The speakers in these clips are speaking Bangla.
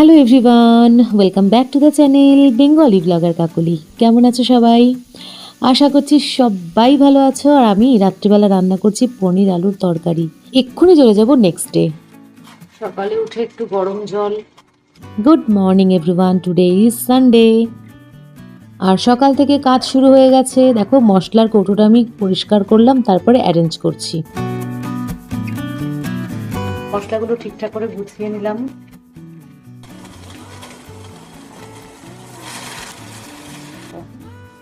Hello everyone welcome back to the channel Bengali blogger Kakoli কেমন আছো সবাই? আশা করছি সবাই ভালো আছো আর আমি রাত্রিবেলা রান্না করছি পনির আলুর তরকারি। এক্ষুনি চলে যাব নেক্সট ডে সকালে উঠে একটু গরম জল। Good morning everyone today is Sunday আর সকাল থেকে কাজ শুরু হয়ে গেছে। দেখো মশলার কৌটোটা আমি পরিষ্কার করলাম তারপরে অ্যারেঞ্জ করছি। মশলাগুলো ঠিকঠাক করে গুছিয়ে নিলাম।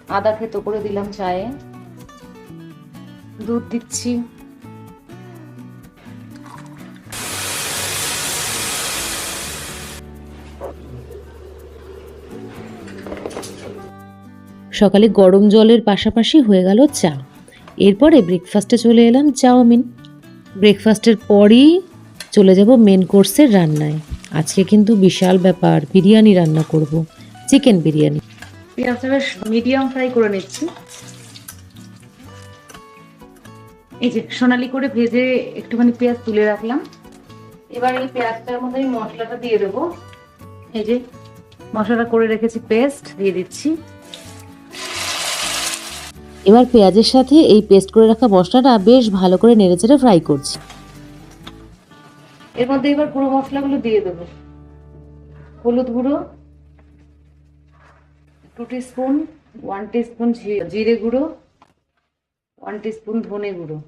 আদা খেতো করে দিলাম চায়ে। দুধ দিচ্ছি। সকালে গরম জলের পাশাপাশি হয়ে গেল চা। এরপরে ব্রেকফাস্টে চলে এলাম চাউমিন। ব্রেকফাস্টের পরই চলে যাব মেন কোর্সের রান্নায়। আজকে কিন্তু বিশাল ব্যাপার, বিরিয়ানি রান্না করব চিকেন বিরিয়ানি। পেঁয়াজটা মিডিয়াম ফ্রাই করে নিচ্ছি। এই যে সোনালি করে ভেজে একটুখানি পেঁয়াজ তুলে রাখলাম। এবার এই পেঁয়াজটার মধ্যে আমি মশলাটা দিয়ে দেবো। এই যে মশলাটা করে রেখেছি পেস্ট দিয়ে দিচ্ছি। এবার পেঁয়াজের সাথে এই পেস্ট করে রাখা মশলাটা বেশ ভালো করে নেড়েচেড়ে ফ্রাই করছি। এর মধ্যে এবার গুঁড়ো মশলাগুলো দিয়ে দেবো। হলুদ গুঁড়ো টু স্পুন ওয়ান স্পুন জিরে গুঁড়ো ওয়ান স্পুন ধনে গুঁড়ো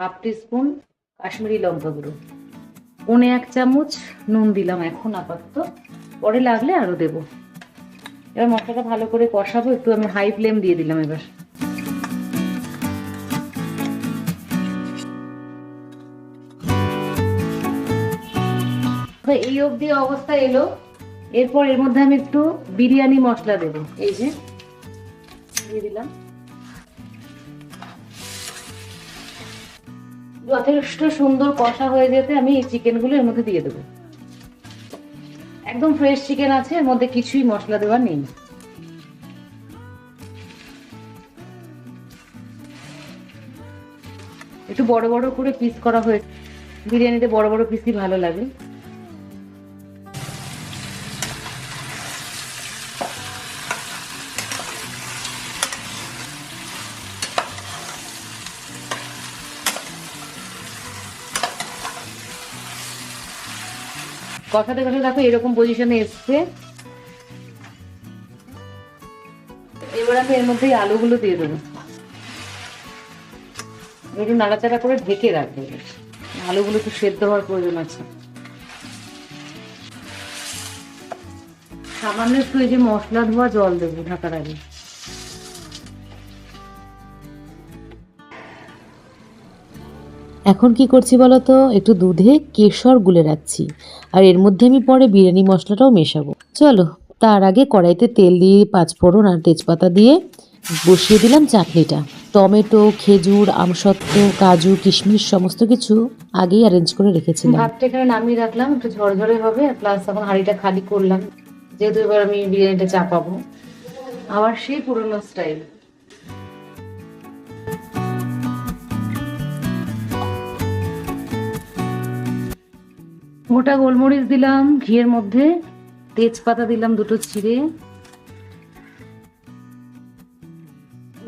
হাফ স্পুন কাশ্মীরি লঙ্কা গুঁড়ো পনে এক চামচ নুন দিলাম এখন আপাতত। পরে লাগলে আরও দেবো। এবার মশলাটা ভালো করে কষাবো, একটু আমি হাই ফ্লেম দিয়ে দিলাম এবার। এই অবধি অবস্থা এলো। এরপর এর মধ্যে আমি একটু বিরিয়ানি মশলা দেবো। এই যে, দিয়ে দিলাম। যথেষ্ট সুন্দর কষা হয়ে যেতে আমি এই চিকেনগুলো এর মধ্যে দিয়ে দেবো। একদম ফ্রেশ চিকেন আছে, এর মধ্যে কিছুই মশলা দেওয়ার নেই। একটু বড় বড় করে পিস করা হয়েছে বিরিয়ানিতে বড় বড় পিসই ভালো লাগে। কথাতে কথা দেখো এরকম পজিশনে এসছে। এবার আমি এর মধ্যে আলুগুলো দিয়ে দেবো। একটু নাড়াচাড়া করে ঢেকে রাখব। আলুগুলো একটু সেদ্ধ হওয়ার প্রয়োজন আছে। সামান্য একটু এই যে মশলা ধোয়া জল দেবো ঢাকার আগে। এখন কি করছি বলতো? একটু দুধে কেশর গুলে রাখছি। আর এর মধ্যে আমি পরে বিরিয়ানি মশলাটাও মেশাবো। চলো, তার আগে কড়াইতে তেল দিয়ে পাঁচফোড়ন আর তেজপাতা দিয়ে বসিয়ে দিলাম চাটনিটা। টমেটো, খেজুর, আমসত্ত্ব, কাজু, কিশমিশ সমস্ত কিছু আগেই অ্যারেঞ্জ করে রেখেছিলাম। ভাতটা এখানে নামিয়ে রাখলাম, একটু ঝরঝরে হবে প্লাস এখন হাঁড়িটা খালি করলাম। যেহেতু এবার আমি বিরিয়ানিটা চাপাবো। আবার সেই পুরনো স্টাইল গোটা গোলমরিচ দিলাম ঘিয়ের মধ্যে তেজপাতা দিলাম দুটো ছিঁড়ে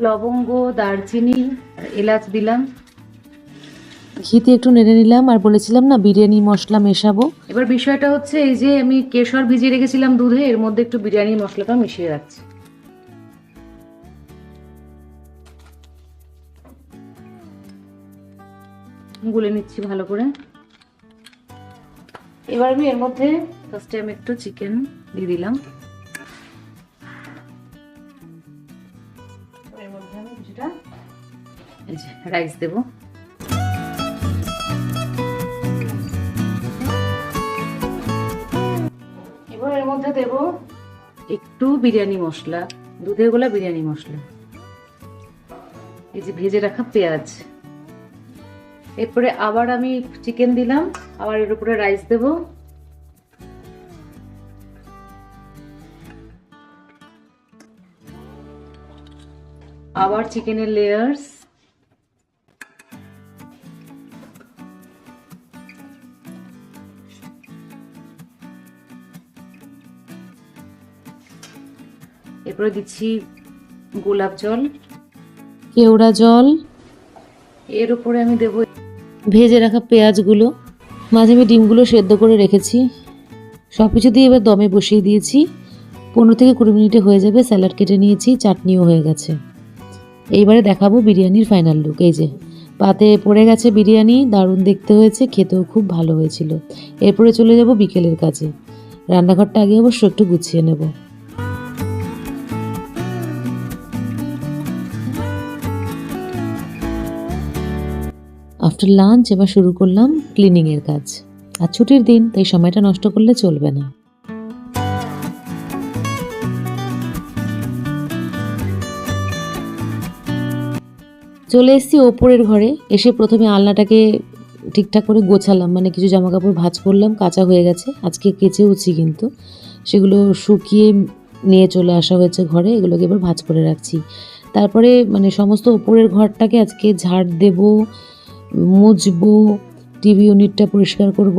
লবঙ্গ দারচিনি এলাচ দিলাম। ঘিতে একটু নেড়ে নিলাম আর বলেছিলাম না বিরিয়ানি মশলা মেশাবো। এবার বিষয়টা হচ্ছে এই যে আমি কেশর ভিজিয়ে রেখেছিলাম দুধে এর মধ্যে একটু বিরিয়ানি মশলাটা মিশিয়ে রাখছি। গুলে নিচ্ছি ভালো করে। এবার আমি এর মধ্যে ফার্স্টে আমি একটু চিকেন দিয়ে দিলাম। রাইস দেব। এবার এর মধ্যে দেব একটু বিরিয়ানি মশলা দুধে গোলা বিরিয়ানি মশলা। এই যে ভেজে রাখা পেঁয়াজ। এরপরে আবার আমি চিকেন দিলাম আবার এর উপরে রাইস দেব। আবার চিকেনের লেয়ার্স এরপরে দিচ্ছি গোলাপ জল। কেওড়া জল। এর উপরে আমি দেবো ভেজে রাখা পেঁয়াজগুলো, মাঝে আমি ডিমগুলো সেদ্ধ করে রেখেছি। সব কিছু দিয়ে এবার দমে বসিয়ে দিয়েছি। পনেরো থেকে কুড়ি মিনিটে হয়ে যাবে, স্যালাড কেটে নিয়েছি, চাটনিও হয়ে গেছে। এইবারে দেখাবো বিরিয়ানির ফাইনাল লুক। এই যে, পাতে পড়ে গেছে বিরিয়ানি, দারুণ দেখতে হয়েছে, খেতেও খুব ভালো হয়েছিল। এরপরে চলে যাব বিকেলের কাজে। রান্নাঘরটা আগে অবশ্য একটু গুছিয়ে নেব। আফটার লাঞ্চ এবার শুরু করলাম ক্লিনিংয়ের কাজ। আর ছুটির দিন, তাই সময়টা নষ্ট করলে চলবে না। চলে এসেছি ওপরের ঘরে। এসে প্রথমে আলনাটাকে ঠিকঠাক করে গোছালাম। মানে কিছু জামা কাপড় ভাঁজ করলাম, কাঁচা হয়ে গেছে। আজকে কেচেওছি কিন্তু। সেগুলো শুকিয়ে নিয়ে চলে আসা হয়েছে ঘরে। এগুলোকে এবার ভাজ করে রাখছি। তারপরে মানে সমস্ত ওপরের ঘরটাকে আজকে ঝাড় দেব মুছবো টিভি ইউনিটটা পরিষ্কার করব,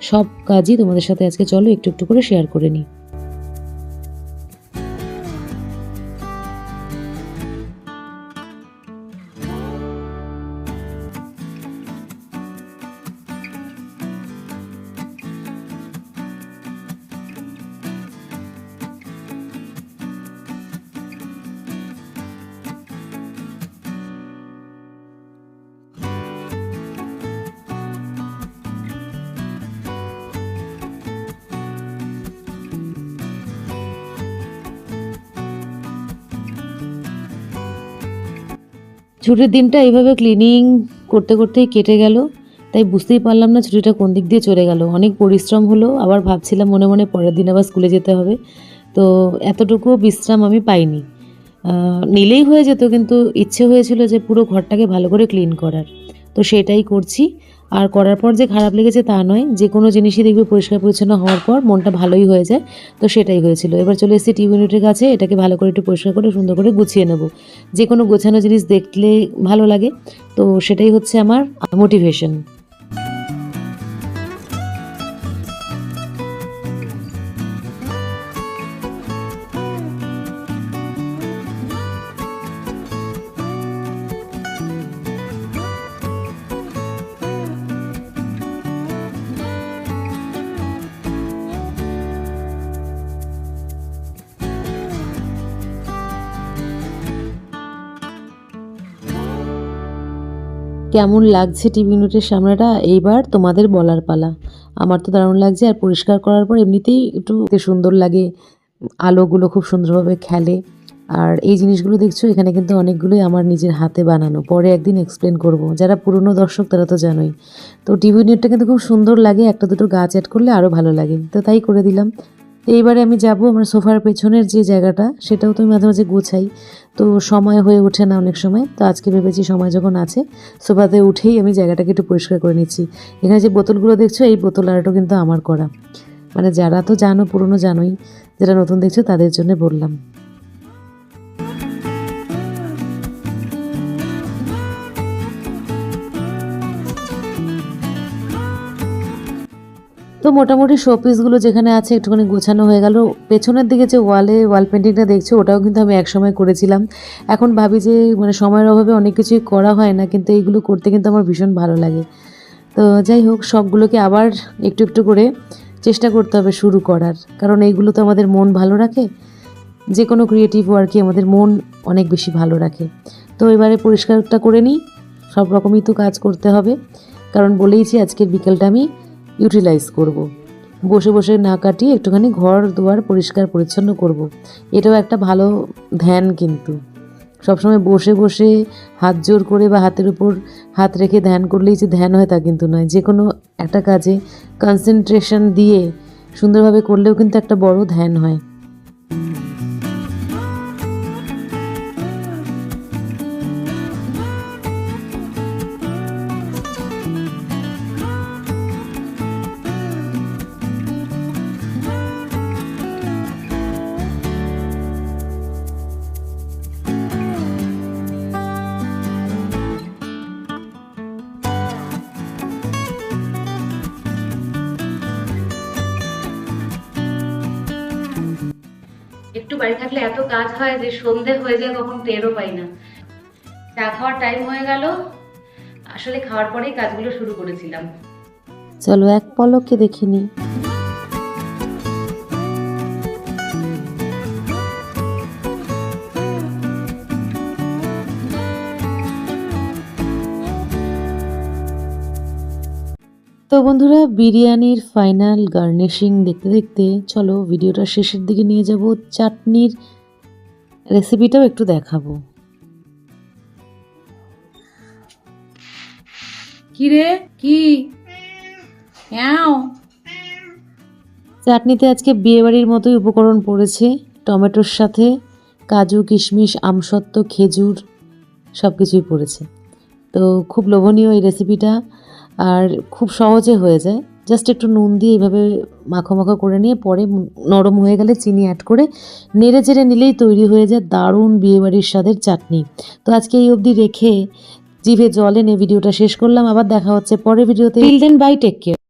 সব কাজই তোমাদের সাথে আজকে চলো একটু একটু করে শেয়ার করে নিই। ছুটির দিনটা এইভাবে ক্লিনিং করতে করতেই কেটে গেল। তাই বুঝতেই পারলাম না ছুটিটা কোন দিক দিয়ে চলে গেল। অনেক পরিশ্রম হলো, আবার ভাবছিলাম মনে মনে পরের দিন আবার স্কুলে যেতে হবে। তো এতটুকুও বিশ্রাম আমি পাইনি। নিলেই হয়ে যেত, কিন্তু ইচ্ছে হয়েছিল যে পুরো ঘরটাকে ভালো করে ক্লিন করার। তো সেটাই করছি। আর করার পর যে খারাপ লেগেছে তা নয়, যে কোনো জিনিসই দেখবে পরিষ্কার পরিচ্ছন্ন হওয়ার পর মনটা ভালোই হয়ে যায়। তো সেটাই হয়েছিল। এবার চলে এসেছি টিউব ইউনিটের কাছে, এটাকে ভালো করে একটু পরিষ্কার করে, সুন্দর করে গুছিয়ে নেব। যে কোনো গোছানো জিনিস দেখলে ভালো লাগে। তো সেটাই হচ্ছে আমার মোটিভেশন কেমন লাগছে টিভি ইউনিটের সামনেটা? এইবার তোমাদের বলার পালা। আমার তো দারুণ লাগছে আর পরিষ্কার করার পর এমনিতেই একটু সুন্দর লাগে। আলোগুলো খুব সুন্দরভাবে খেলে। আর এই জিনিসগুলো দেখছ, এখানে কিন্তু অনেকগুলোই আমার নিজের হাতে বানানো। পরে একদিন এক্সপ্লেন করব। যারা পুরনো দর্শক, তারা তো জানোই। তো টিভি ইউনিটটা কিন্তু খুব সুন্দর লাগে। একটা দুটো গাছ অ্যাড করলে আরও ভালো লাগে। তো তাই করে দিলাম। এইবারে আমি যাব আমার সোফার পেছনের যে জায়গাটা, সেটাও তো আমি মাঝে মাঝে গোছাই। তো সময় হয়ে ওঠে না অনেক সময়, তো আজকে ভেবেছি সময় যখন আছে, সোফাতে উঠেই আমি জায়গাটাকে একটু পরিষ্কার করে নিচ্ছি। এখানে যে বোতলগুলো দেখছ, এই বোতল আরটাও কিন্তু আমার করা। মানে যারা তো জানো, পুরনো জানোই, যারা নতুন দেখছ, তাদের জন্য বললাম। তো মোটামুটি শোপিসগুলো যেখানে আছে একটুখানি গোছানো হয়ে গেল। পেছনের দিকে যে ওয়ালে ওয়াল পেন্টিংটা দেখছ, ওটাও কিন্তু আমি একসময় করেছিলাম। এখন ভাবি যে মানে সময়ের অভাবে অনেক কিছুই করা হয় না, কিন্তু এইগুলো করতে কিন্তু আমার ভীষণ ভালো লাগে। তো যাই হোক, সবগুলোকে আবার একটু একটু করে চেষ্টা করতে হবে শুরু করার। কারণ এইগুলো তো আমাদের মন ভালো রাখে। যে কোনো ক্রিয়েটিভ ওয়ার্কই আমাদের মন অনেক বেশি ভালো রাখে। তো এবারে পরিষ্কারটা করে নিই। সব রকমই তো কাজ করতে হবে। কারণ বলেইছি, আজকের বিকেলটা আমি ইউটিলাইজ করব। বসে বসে না কাটিয়ে একটুখানি ঘর দুয়ার পরিষ্কার পরিচ্ছন্ন করব। এটাও একটা ভালো ধ্যান কিন্তু সবসময় বসে বসে হাত জোর করে বা হাতের উপর হাত রেখে ধ্যান করলেই যে ধ্যান হয় তা কিন্তু নয় যে কোনো একটা কাজে কনসেন্ট্রেশন দিয়ে সুন্দরভাবে করলেও কিন্তু একটা বড় ধ্যান হয় বাড়ি থাকলে এত কাজ হয় যে সন্ধে হয়ে যায় কখন টেরও পাই না। চা খাওয়ার টাইম হয়ে গেল। আসলে খাওয়ার পরেই কাজগুলো শুরু করেছিলাম। চলো এক পলকে দেখিনি তো বন্ধুরা, বিরিয়ানির ফাইনাল গার্নিশিং দেখতে দেখতে চলো ভিডিওটা শেষের দিকে নিয়ে যাব। চাটনির রেসিপিটাও একটু দেখাবো। কি? রে কি চাটনিতে আজকে বিয়েবাড়ির মতোই উপকরণ পড়েছে। টমেটোর সাথে কাজু, কিশমিশ, আমসত্ত্ব, খেজুর সব কিছুই পড়েছে। তো খুব লোভনীয় এই রেসিপিটা আর খুব সহজে হয়ে যায়। জাস্ট একটু নুন দিয়ে এইভাবে মাখো মাখো করে নিয়ে পরে নরম হয়ে গেলে চিনি অ্যাড করে নেড়ে চেড়ে নিলেই তৈরি হয়ে যায় দারুণ বিয়েবাড়ির স্বাদের চাটনি। তো আজকে এই অবধি রেখে জিভে জল এনে ভিডিওটা শেষ করলাম। আবার দেখা হচ্ছে পরের ভিডিওতে। Bye take care